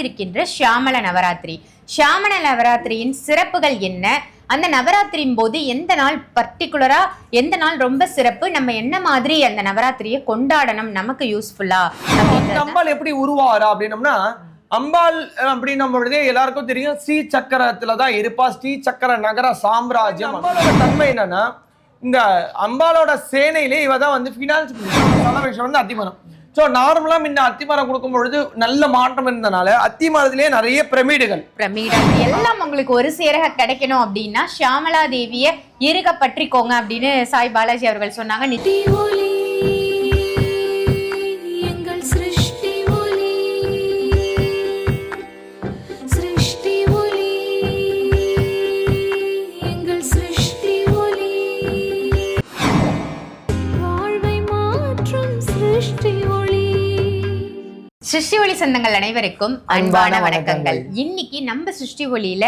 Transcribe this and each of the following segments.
இருக்கின்ற ஷியாமள நவராத்திரி. ஷியாமள நவராத்திரியின் சிறப்புகள் என்ன? அந்த நவராத்திரியின் போது எந்த நாள் பர்டிகுலரா எந்த நாள் ரொம்ப சிறப்பு? நம்ம என்ன மாதிரி அந்த நவராத்திரியை கொண்டாடணும்? நமக்கு யூஸ்ஃபுல்லா அம்பாள் எப்படி உருவாரா அப்படின்னம்னா அம்பாள் அப்படின்னும் பொழுதே எல்லாருக்கும் தெரியும் ஸ்ரீ சக்கரத்துல தான் இருப்பா. ஸ்ரீ சக்கர நகர சாம்ராஜ்யம். அம்பாளோட தன்மை என்னன்னா இந்த அம்பாளோட சேனையிலே இவ தான் வந்து ஃபினான்ஸ் விஷயம் வந்து அத்திமரம் ஸோ நார்மலா முன்ன அத்திமரம் கொடுக்கும் பொழுது நல்ல மாற்றம் இருந்தனால அத்திமரத்திலேயே நிறைய பிரமிடுகள். பிரமிடம் எல்லாம் உங்களுக்கு ஒரு சேரக கிடைக்கணும் அப்படின்னா ஷியாமலா தேவிய இருக பற்றிக்கோங்க அப்படின்னு சாய் பாலாஜி அவர்கள் சொன்னாங்க. நித்தி ஒளி சொந்தங்கள் அனைவருக்கும் அன்பான வணக்கங்கள். இன்னைக்கு நம்ம சிருஷ்டி ஒளியில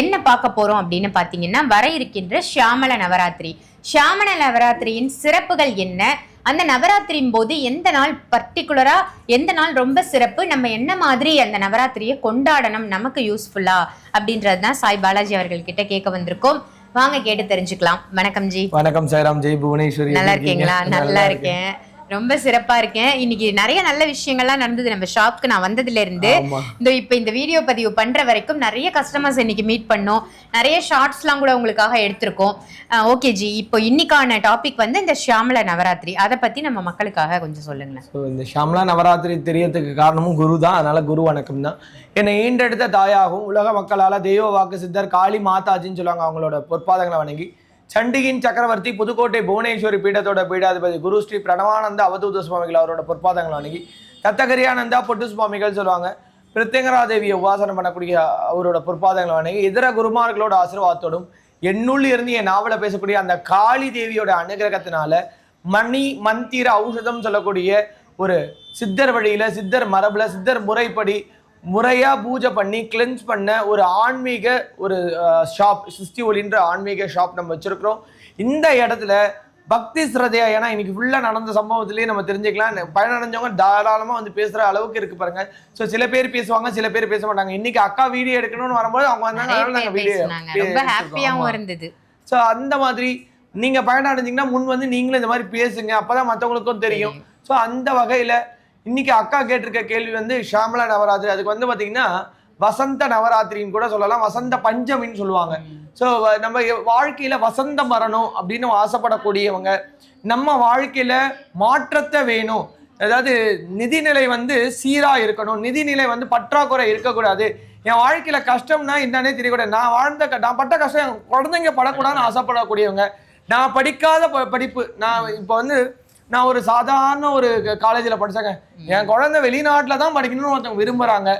என்ன பார்க்க போறோம் அப்படின்னு பாத்தீங்கன்னா வர இருக்கின்ற ஷியாமள நவராத்திரி. ஷியாமள நவராத்திரியின் சிறப்புகள் என்ன? அந்த நவராத்திரியின் போது எந்த நாள் பர்டிகுலரா எந்த நாள் ரொம்ப சிறப்பு? நம்ம என்ன மாதிரி அந்த நவராத்திரியை கொண்டாடணும்? நமக்கு யூஸ்ஃபுல்லா அப்படின்றது தான் சாய் பாலாஜி அவர்கள் கிட்ட கேட்க வந்திருக்கோம். வாங்க கேட்டு தெரிஞ்சுக்கலாம். வணக்கம் ஜி. வணக்கம் சாய்ராம் ஜெய் புவனேஸ்வரி நல்லா? இருக்கீங்களா? நல்லா இருக்கேன். ரொம்ப சிறப்பா இருக்கேன். இன்னைக்கு நிறைய நல்ல விஷயங்கள்லாம் நடந்தது. நம்ம ஷாப்க்கு நான் வந்ததுல இருந்து. இந்த இப்போ இந்த வீடியோ பதிவு பண்ற வரைக்கும் நிறைய கஸ்டமர்ஸ் இன்னைக்கு மீட் பண்ணோம். நிறைய ஷார்ட்ஸ்லாம் கூட உங்களுக்காக எடுத்திருக்கோம். ஓகே ஜி இப்போ இன்னைக்கான டாபிக் வந்து இந்த ஷியாமல நவராத்திரி. அதை பத்தி நம்ம மக்களுக்காக கொஞ்சம் சொல்லுங்களேன். ஸோ இந்த ஷாம்லா நவராத்திரி தெரியறதுக்கு காரணமும் குரு தான். அதனால குரு வணக்கம் தான். என்னை ஈண்டெடுத்த தாயாகவும் உலக மக்களால் தெய்வ வாக்கு சித்தர் காளி மாதாஜின்னு சொல்லுவாங்க. அவங்களோட பொற்பாதங்களை வணங்கி சண்டிகின் சக்கரவர்த்தி புதுக்கோட்டை புவனேஸ்வரி பீடத்தோட பீடாதிபதி குரு ஸ்ரீ பிரணவானந்த அவதூத சுவாமிகள் அவரோட பொற்பாதங்களை வணங்கி தத்தகரியானந்தா பொட்டு சுவாமிகள் சொல்லுவாங்க. பிரித்தங்கரா தேவியை உபாசனம் பண்ணக்கூடிய அவரோட பொற்பாதங்களை வணங்கி இதர குருமார்களோட ஆசீர்வாதத்தோடும் என்னுள் இருந்து என் நாவல பேசக்கூடிய அந்த காளி தேவியோட அனுகிரகத்தினால மணி மந்திர ஔஷதம் சொல்லக்கூடிய ஒரு சித்தர் வழியில சித்தர் மரபுல சித்தர் முறைப்படி முறையா பூஜை பண்ணி கிளென்ஸ் பண்ண ஒரு ஆன்மீக ஒரு ஷாப் சிஸ்டி ஒலின்ற ஆன்மீக ஷாப் நம்ம வச்சிருக்கிறோம். இந்த இடத்துல பக்தி ஸ்ரதையா ஏன்னா இன்னைக்கு ஃபுல்லா நடந்த சம்பவத்திலேயே நம்ம தெரிஞ்சுக்கலாம். பயனடைஞ்சவங்க தாராளமா வந்து பேசுற அளவுக்கு இருக்கு பாருங்க. ஸோ சில பேர் பேசுவாங்க சில பேர் பேச மாட்டாங்க. இன்னைக்கு அக்கா வீடியோ எடுக்கணும்னு வரும்போது அவங்க வந்தாங்க அதனால வீடியோ ரொம்ப இருந்தது. ஸோ அந்த மாதிரி நீங்க பயனடைஞ்சீங்கன்னா முன் வந்து நீங்களும் இந்த மாதிரி பேசுங்க. அப்பதான் மற்றவங்களுக்கும் தெரியும். ஸோ அந்த வகையில இன்னைக்கு அக்கா கேட்டிருக்க கேள்வி வந்து ஷாமலா நவராத்திரி. அதுக்கு வந்து பார்த்திங்கன்னா வசந்த நவராத்திரின்னு கூட சொல்லலாம். வசந்த பஞ்சமின்னு சொல்லுவாங்க. ஸோ நம்ம வாழ்க்கையில் வாழ்க்கையில வசந்தம் வரணும் அப்படின்னு ஆசைப்படக்கூடியவங்க நம்ம வாழ்க்கையில மாற்றத்தை வேணும். அதாவது நிதிநிலை வந்து சீராக இருக்கணும். நிதிநிலை வந்து பற்றாக்குறை இருக்கக்கூடாது. என் வாழ்க்கையில கஷ்டம்னா என்னன்னே தெரியக்கூடாது. நான் வாழ்ந்த க- நான் பட்ட கஷ்டம் என் குழந்தைங்க படக்கூடாதுன்னு ஆசைப்படக்கூடியவங்க. நான் படிக்காத ப- படிப்பு. நான் இப்போ வந்து நான் ஒரு சாதாரண ஒரு காலேஜில் படிச்சேங்க. என் குழந்தை வெளிநாட்டில் தான் படிக்கணும்னு ஒருத்தவங்க விரும்புகிறாங்க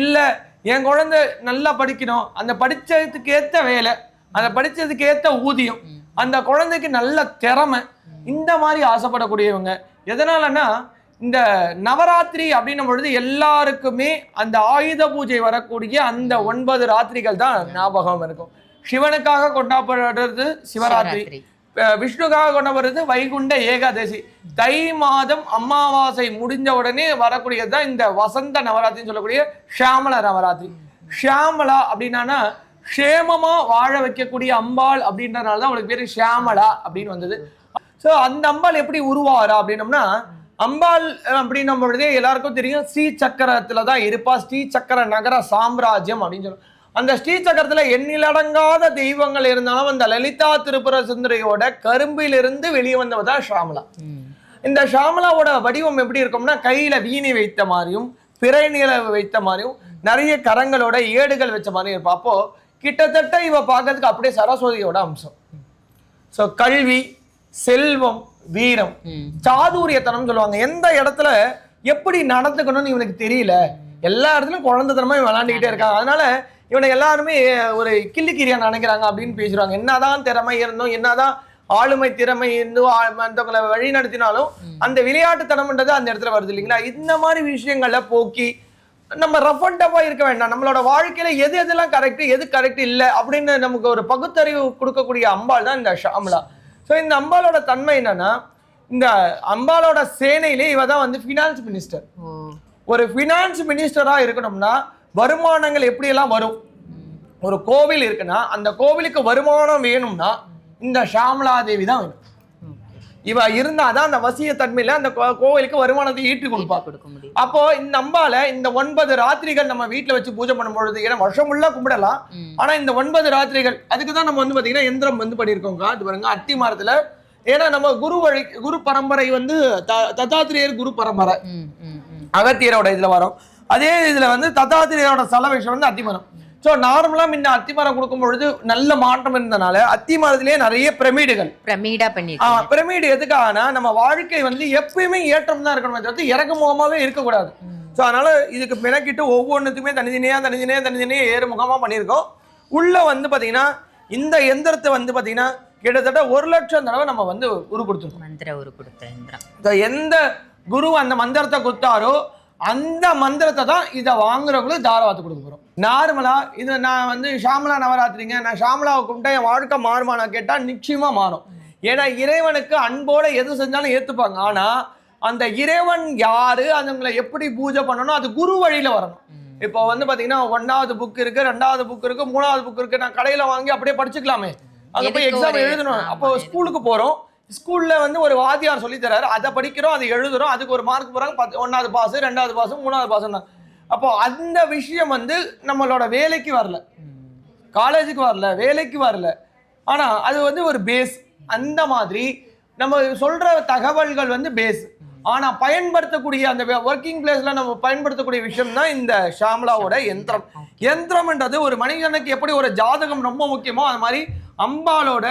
இல்லை என் குழந்தை நல்லா படிக்கணும். அந்த படிச்சதுக்கு ஏற்ற வேலை அந்த படிச்சதுக்கு ஏற்ற ஊதியம் அந்த குழந்தைக்கு நல்ல திறமை இந்த மாதிரி ஆசைப்படக்கூடியவங்க. எதனாலன்னா இந்த நவராத்திரி அப்படின்னும் பொழுது எல்லாருக்குமே அந்த ஆயுத பூஜை வரக்கூடிய அந்த ஒன்பது ராத்திரிகள் தான் ஞாபகம் இருக்கும். சிவனுக்காக கொண்டாடப்படுறது சிவராத்திரி. விஷ்ணுக்காக கொண்டு வர்றது வைகுண்ட ஏகாதசி. தை மாதம் அமாவாசை முடிஞ்ச உடனே வரக்கூடியது தான் இந்த வசந்த நவராத்திரின்னு சொல்லக்கூடிய ஷியாமல நவராத்திரி. ஷியாமலா அப்படின்னா க்ஷேமமா வாழ வைக்கக்கூடிய அம்பாள் அப்படின்றனால தான் அவளுக்கு பேர் ஷியாமலா அப்படின்னு வந்தது. ஸோ அந்த அம்பாள் எப்படி உருவாரா அப்படின்னம்னா அம்பாள் அப்படின்னும் பொழுதே எல்லாருக்கும் தெரியும் ஸ்ரீ சக்கரத்தில் தான் இருப்பா. ஸ்ரீ சக்கர நகர சாம்ராஜ்யம் அப்படின்னு சொல்லுவோம் அந்த ஸ்ரீ சக்கரத்துல எண்ணிலடங்காத தெய்வங்கள் இருந்தாலும் அந்த லலிதா திருப்புர சுந்தரியோட கரும்பிலிருந்து வெளியே வந்தவ தான் ஷாமலா. இந்த ஷாமலாவோட வடிவம் எப்படி இருக்கும்னா கையில வீணை வைத்த மாதிரியும் பிறை நிலவு வைத்த மாதிரியும் நிறைய கரங்களோட ஏடுகள் வச்ச மாதிரியும் இருப்பா அப்போ கிட்டத்தட்ட இவ பார்க்கறதுக்கு அப்படியே சரஸ்வதியோட அம்சம். ஸோ கல்வி செல்வம் வீரம் சாதுரியத்தனம் சொல்லுவாங்க. எந்த இடத்துல எப்படி நடந்துக்கணும்னு இவனுக்கு தெரியல. எல்லா இடத்துலயும் குழந்தைத்தனமா இவன் விளாண்டுக்கிட்டே இருக்கான். அதனால இவனை எல்லாருமே ஒரு கிள்ளிக்கிரியா நினைக்கிறாங்க அப்படின்னு பேசுறாங்க. என்னதான் திறமை இருந்தும் என்னதான் ஆளுமை திறமை இருந்தும் மத்தவங்களை வழி நடத்தினாலும் அந்த விளையாட்டுத்தனம்ன்றது அந்த இடத்துல வருது இல்லைங்களா? இந்த மாதிரி விஷயங்களை போக்கி நம்ம ரஃப் அண்ட் டஃபாக இருக்க வேண்டாம். நம்மளோட வாழ்க்கையில எது எதெல்லாம் கரெக்ட் எது கரெக்ட் இல்லை அப்படின்னு நமக்கு ஒரு பகுத்தறிவு கொடுக்கக்கூடிய அம்பாள் தான் இந்த ஷாம்லா. ஸோ இந்த அம்பாளோட தன்மை என்னன்னா இந்த அம்பாளோட சேனையிலே இவ தான் வந்து ஃபினான்ஸ் மினிஸ்டர் ஒரு ஃபினான்ஸ் மினிஸ்டரா இருக்கணும்னா வருமானங்கள் எப்படியெல்லாம் வரும்? ஒரு கோவில் இருக்குன்னா அந்த கோவிலுக்கு வருமானம் வேணும்னா இந்த ஷாமலா தேவி தான் வேணும். இவ இருந்தாதான் அந்த வசிய தன்மையில அந்த கோவிலுக்கு வருமானத்தை ஈட்டி கொடுப்பா. கொடுக்க முடியும். அப்போ இந்த அம்பால இந்த ஒன்பது ராத்திரிகள் நம்ம வீட்ல வச்சு பூஜை பண்ணும் பொழுது ஏன்னா வருஷம் ஃபுல்லா கும்பிடலாம். ஆனா இந்த ஒன்பது ராத்திரிகள் அதுக்கு தான் நம்ம வந்து பாத்தீங்கன்னா எந்திரம் வந்து பண்ணியிருக்கோங்க அது பாருங்க அத்தி மரத்துல. ஏன்னா நம்ம குரு வழி குரு பரம்பரை வந்து த- தத்தாத்திரேயர் குரு பரம்பரை. அகத்தியரோட இதுல வரும். அதே இதுல வந்து தத்தாத்திரேயரோட சலவேஷம் வந்து அத்திமரம். ஸோ நார்மலா முன்ன அத்திமரம் கொடுக்கும் பொழுது நல்ல மாற்றம் இருந்தனால அத்திமரத்திலேயே நிறைய பிரமிடுகள். பிரமிடா பண்ணிருக்கீங்க. பிரமிடு எதுக்காகனா நம்ம வாழ்க்கை வந்து எப்பயுமே ஏற்றம் தான் இருக்கணுமே தவிர்த்து இறக்க முகமாவே இருக்கக்கூடாது. ஸோ அதனால இதுக்கு மெனக்கிட்டு ஒவ்வொன்றுத்துக்குமே தனித்தனியா தனித்தனியா தனித்தனியா ஏறு முகமா பண்ணியிருக்கோம். உள்ள வந்து பாத்தீங்கன்னா இந்த எந்திரத்தை வந்து பாத்தீங்கன்னா கிட்டத்தட்ட ஒரு லட்சம் தடவை நம்ம வந்து உரு கொடுத்துருக்கோம் மந்திர ஒரு கொடுத்த எந்த குரு அந்த மந்திரத்தை கொடுத்தாரோ அந்த மந்திரத்தை தான் இதை வாங்குறவங்களுக்கு தாரவாத்து கொடுக்க போறோம். நார்மலா இது நான் வந்து ஷாமலா நவராத்திரிங்க நான் ஷாமலாவை கும்பிட்டா என் வாழ்க்கை மாறுமானா கேட்டா நிச்சயமா மாறும். ஏன்னா இறைவனுக்கு அன்போட எது செஞ்சாலும் ஏத்துப்பாங்க. ஆனா அந்த இறைவன் யாரு அதுங்களை எப்படி பூஜை பண்ணணும் அது குரு வழியில வரணும். இப்போ வந்து பாத்தீங்கன்னா ஒன்னாவது புக் இருக்கு ரெண்டாவது புக் இருக்கு மூணாவது புக் இருக்கு நான் கடையில வாங்கி அப்படியே படிச்சுக்கலாமே. அங்க போய் எக்ஸாம் எழுதணும். அப்போ ஸ்கூலுக்கு போறோம். ஸ்கூல்ல வந்து ஒரு வாத்தியார் சொல்லி தராரு. அதை படிக்கிறோம் அதை எழுதுறோம். அதுக்கு ஒரு மார்க் போறாங்க பத்து ஒன்னாவது பாஸ் ரெண்டாவது பாஸ் மூணாவது பாஸ் அப்போ அந்த விஷயம் வந்து நம்மளோட வேலைக்கு வரல. காலேஜுக்கு வரல வேலைக்கு வரல. ஆனா அது வந்து ஒரு பேஸ் அந்த மாதிரி நம்ம சொல்ற தகவல்கள் வந்து பேஸ் ஆனா பயன்படுத்தக்கூடிய அந்த ஒர்க்கிங் பிளேஸ்ல நம்ம பயன்படுத்தக்கூடிய விஷயம் தான் இந்த ஷாம்லாவோட யந்திரம். யந்திரம்ன்றது ஒரு மனிதனுக்கு எப்படி ஒரு ஜாதகம் ரொம்ப முக்கியமோ அது மாதிரி அம்பாலோட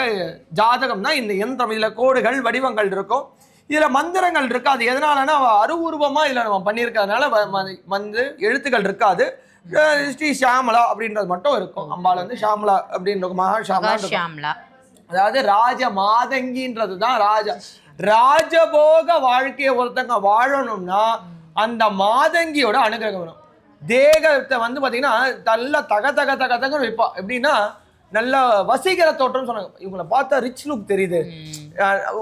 ஜாதகம் தான் இந்த யந்திரம் இதுல கோடுகள் வடிவங்கள் இருக்கும். இதுல மந்திரங்கள் இருக்காது. எதனாலன்னா அவ அருவுருவமா இதுல நம்ம பண்ணியிருக்கிறதுனால வந்து எழுத்துக்கள் இருக்காது. ஸ்ரீ ஷாமலா அப்படின்றது மட்டும் இருக்கும். அம்பாள் வந்து ஷாமலா அப்படின்ற மகா. ஷாம்லா அதாவது ராஜ மாதங்கின்றது தான் ராஜா. ராஜபோக வாழ்க்கையை ஒருத்தங்க வாழணும்னா அந்த மாதங்கியோட அனுகிரகம் வேணும். தேகத்தை வந்து பாத்தீங்கன்னா நல்ல தக தக தக தக வைப்பா. எப்படின்னா நல்ல வசீகர தோற்றம் சொன்னாங்க. இவங்கள பார்த்தா ரிச் லுக் தெரியுது.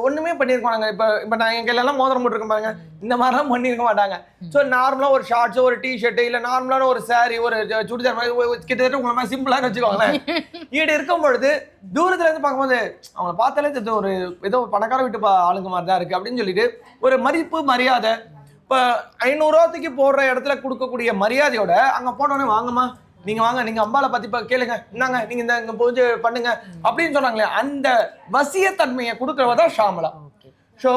ஒண்ணுமே பண்ணியிருப்பாங்க இப்ப இப்ப நான் எங்க எல்லாம் மோதிரம் போட்டிருக்கேன் பாருங்க. இந்த மாதிரிலாம் பண்ணியிருக்க மாட்டாங்க. ஸோ நார்மலா ஒரு ஷார்ட்ஸ் ஒரு டிஷர்ட் இல்ல நார்மலான ஒரு saree ஒரு சுடிதார் மாதிரி கிட்டத்தட்ட உங்களை மாதிரி சிம்பிளான்னு வச்சுக்கோங்களேன். ஈடு இருக்கும் பொழுது தூரத்துல இருந்து பார்க்கும்போது அவங்கள பார்த்தாலே தெரியுது ஒரு ஏதோ பணக்கார வீட்டு ஆளுங்க மாதிரி தான் இருக்கு அப்படின்னு சொல்லிட்டு ஒரு மதிப்பு மரியாதை. இப்போ ஐநூறுரூவாத்துக்கு போடுற இடத்துல கொடுக்கக்கூடிய மரியாதையோட அங்க போனோடனே வாங்கம்மா நீங்க வாங்க நீங்க அம்பாலை பத்தி கேளுங்க. இந்தாங்க நீங்க இந்த இங்க பூஜை பண்ணுங்க அப்படின்னு சொன்னாங்களே அந்த வசியத்தன்மையை கொடுக்கறவ தான் ஷாமலா. ஸோ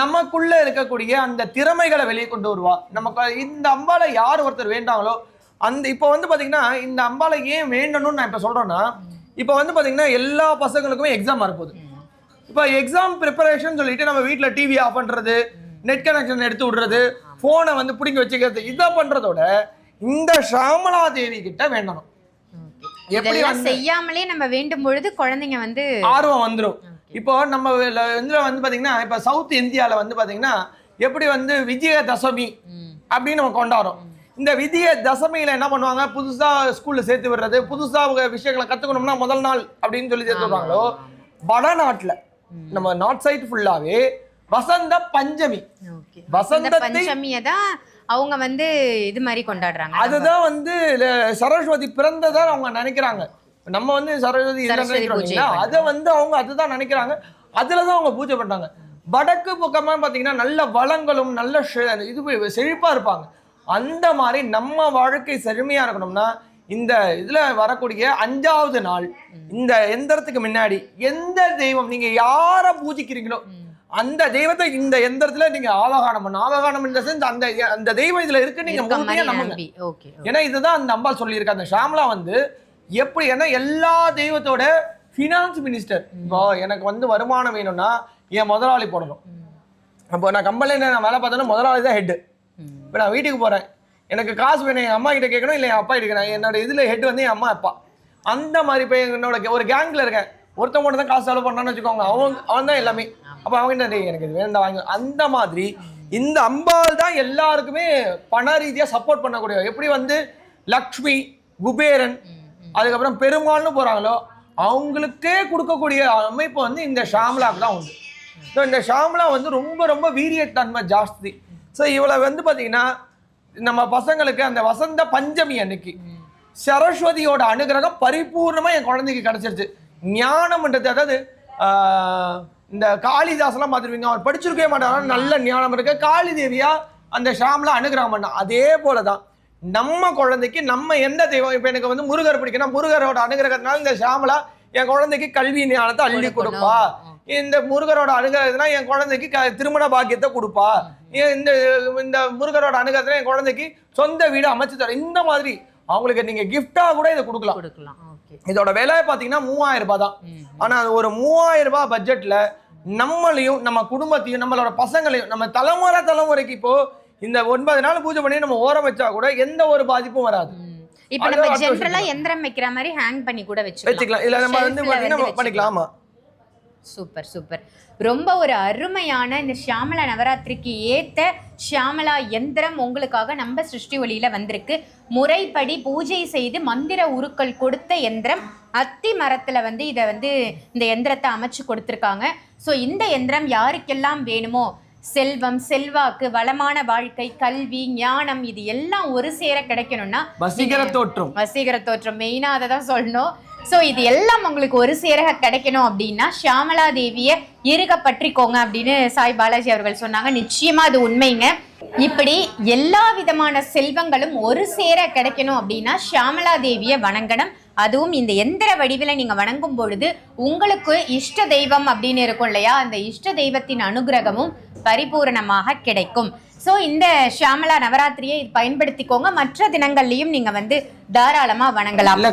நமக்குள்ள இருக்கக்கூடிய அந்த திறமைகளை வெளியே கொண்டு வருவா. நமக்கு இந்த அம்பாலை யார் ஒருத்தர் வேண்டாங்களோ அந்த இப்போ வந்து பாத்தீங்கன்னா இந்த அம்பாலை ஏன் வேண்டணும்னு நான் இப்போ சொல்றேன்னா இப்போ வந்து பாத்தீங்கன்னா எல்லா பசங்களுக்குமே எக்ஸாம் வரப்போகுது. இப்போ எக்ஸாம் ப்ரிப்பரேஷன் சொல்லிட்டு நம்ம வீட்டில் டிவி ஆஃப் பண்றது நெட் கனெக்ஷன் எடுத்து விடுறது ஃபோனை வந்து பிடிங்கி வச்சுக்கிறது இதை பண்றதோட இந்த ஷாமலா தேவி கிட்ட வேண்டணும். எப்படி செய்யாமலே நம்ம வேண்டும் பொழுது குழந்தைங்க வந்து ஆர்வம் வந்துடும் இப்போ நம்ம இதுல வந்து பாத்தீங்கன்னா இப்போ சவுத் இந்தியால வந்து பாத்தீங்கன்னா எப்படி வந்து விஜய தசமி. அப்படின்னு நம்ம கொண்டாடுறோம். இந்த விஜய தசமியில என்ன பண்ணுவாங்க? புதுசா ஸ்கூல்ல சேர்த்து விடுறது புதுசா அவங்க விஷயங்களை கத்துக்கணும்னா முதல் நாள் அப்படின்னு சொல்லி சேர்த்து விடுறாங்களோ வடநாட்டுல. நம்ம நார்த் சைடு ஃபுல்லாவே வசந்த பஞ்சமி. ஓகே. வசந்தத்தை- பஞ்சமியை தான் அவங்க வந்து இது மாதிரி கொண்டாடுறாங்க. அதுதான் வந்து சரஸ்வதி பிறந்ததா அவங்க நினைக்கிறாங்க. நம்ம வந்து சரஸ்வதி? அதை வந்து அவங்க அதுதான் நினைக்கிறாங்க. அதுலதான் அவங்க பூஜை பண்றாங்க. வடக்கு பக்கமா பாத்தீங்கன்னா நல்ல வளங்களும் நல்ல இது செழிப்பா இருப்பாங்க. அந்த மாதிரி நம்ம வாழ்க்கை செழுமையா இருக்கணும்னா இந்த இதுல வரக்கூடிய அஞ்சாவது நாள் இந்த எந்திரத்துக்கு முன்னாடி எந்த தெய்வம் நீங்க யார பூஜிக்கிறீங்களோ அந்த தெய்வத்தை இந்த எந்திரத்துல நீங்க ஆவகானம் பண்ண ஆவகானம் இந்த சென்ஸ் அந்த அந்த தெய்வம் இதுல இருக்கு நீங்க முழுமையா நம்புங்க. ஏன்னா இதுதான் அந்த அம்பாள் சொல்லியிருக்க. அந்த ஷாம்லா வந்து எப்படி ஏன்னா எல்லா தெய்வத்தோட ஃபினான்ஸ் மினிஸ்டர் இப்போ எனக்கு வந்து வருமானம் வேணும்னா என் முதலாளி போடணும். அப்போ நான் கம்பெனியில் நான் வேலை பார்த்தேன்னா முதலாளி தான் ஹெட் இப்போ நான் வீட்டுக்கு போறேன். எனக்கு காசு வேணும் என் அம்மா கிட்ட கேட்கணும் இல்லை என் அப்பா கிட்ட கேட்கணும். என்னோட இதுல ஹெட் வந்து என் அம்மா அப்பா. அந்த மாதிரி இப்போ என்னோட ஒரு கேங்ல இருக்கேன். ஒருத்தன் மட்டும் தான் காசு செலவு பண்ணான்னு வச்சுக்கோங்க. அவன் அவன் தான் எல்லாமே. அப்போ அவங்க டேய் எனக்கு இது வேண்டாம் வாங்க அந்த மாதிரி இந்த அம்பாள் தான் எல்லாருக்குமே பண ரீதியா சப்போர்ட் பண்ணக்கூடிய எப்படி வந்து? லக்ஷ்மி குபேரன் அதுக்கப்புறம் பெருமாள்னு போறாங்களோ அவங்களுக்கே கொடுக்கக்கூடிய அமைப்பு வந்து இந்த ஷாம்லாக்கு தான் உண்டு. ஸோ இந்த ஷாம்லா வந்து ரொம்ப ரொம்ப வீரியத்தன்மை ஜாஸ்தி. ஸோ இவளை வந்து பார்த்தீங்கன்னா நம்ம பசங்களுக்கு அந்த வசந்த பஞ்சமி அன்னைக்கு சரஸ்வதியோட அனுகிரகம் பரிபூர்ணமா என் குழந்தைக்கு கிடைச்சிருச்சு. ஞானம்ன்றது அதாவது இந்த காளிதாசெல்லாம் பார்த்துருவீங்க அவர் படிச்சிருக்கவே மாட்டார். நல்ல ஞானம் இருக்கு. காளி தேவியா அந்த ஷாம்ல அனுகிரகம் பண்ணா. அதே போலதான். நம்ம குழந்தைக்கு நம்ம எந்த தெய்வம்? இப்ப எனக்கு வந்து முருகர் பிடிக்கும்னா முருகரோட அனுகிரகத்தினால இந்த ஷாமலா என் குழந்தைக்கு கல்வி ஞானத்தை அள்ளி கொடுப்பா. இந்த முருகரோட அனுகிரகத்தினா என் குழந்தைக்கு திருமண பாக்கியத்தை கொடுப்பா. இந்த இந்த முருகரோட அனுகிரகத்துல என் குழந்தைக்கு சொந்த வீடு அமைச்சு தர. இந்த மாதிரி அவங்களுக்கு நீங்க gift-ஆ கூட இதை கொடுக்கலாம். இதோட விலை பாத்தீங்கன்னா மூவாயிரம் ரூபாய் தான். ஆனா ஒரு மூவாயிரம் ரூபாய் பட்ஜெட்ல நம்மளையும் நம்ம குடும்பத்தையும் நம்மளோட பசங்களையும் நம்ம தலைமுறை தலைமுறைக்கு இப்போ இந்த ஒன்பது நாள் பூஜை பண்ணி நம்ம ஓரம் வச்சா கூட எந்த ஒரு பாதிப்பும் வராது. இப்ப நம்ம ஜென்ரலா எந்திரம் வைக்கிற மாதிரி ஹேங் பண்ணி கூட வச்சுக்கலாம். வச்சுக்கலாம். இல்ல நம்ம வந்து பாத்தீங்கன்னா பண்ணிக்கலாம். ஆமா. Super super. ரொம்ப ஒரு அருமையான இந்த ஷியாமலா நவராத்திரிக்கு ஏத்த ஷியாமலா எந்திரம் உங்களுக்காக நம்ம சிருஷ்டி ஒளியில வந்திருக்கு. முறைப்படி பூஜை செய்து மந்திர உருக்கள் கொடுத்த எந்திரம் அத்தி மரத்துல வந்து இதை வந்து இந்த எந்திரத்தை அமைச்சு கொடுத்துருக்காங்க. ஸோ இந்த எந்திரம் யாருக்கெல்லாம் வேணுமோ செல்வம் செல்வாக்கு வளமான வாழ்க்கை கல்வி ஞானம் இது எல்லாம் ஒரு சேர கிடைக்கணும்னா வசீகர தோற்றம். வசீகர தோற்றம். மெயினா அதை தான் சொல்லணும். ஸோ இது எல்லாம் உங்களுக்கு ஒரு சேரக கிடைக்கணும் அப்படின்னா ஷியாமலா தேவியை இருக பற்றிக்கோங்க அப்படின்னு சாய் பாலாஜி அவர்கள் சொன்னாங்க. நிச்சயமா அது உண்மைங்க. இப்படி எல்லா விதமான செல்வங்களும் ஒரு சேர கிடைக்கணும் அப்படின்னா ஷியாமலா தேவியை வணங்கணும். அதுவும் இந்த எந்திர வடிவில் நீங்கள் வணங்கும் பொழுது உங்களுக்கு இஷ்ட தெய்வம் அப்படின்னு இருக்கும் இல்லையா? அந்த இஷ்ட தெய்வத்தின் அனுகிரகமும் பரிபூரணமாக கிடைக்கும். ஸோ இந்த ஷியாமலா நவராத்திரியை பயன்படுத்திக்கோங்க. மற்ற தினங்கள்லையும் நீங்கள் வந்து தாராளமாக வணங்கலாம்.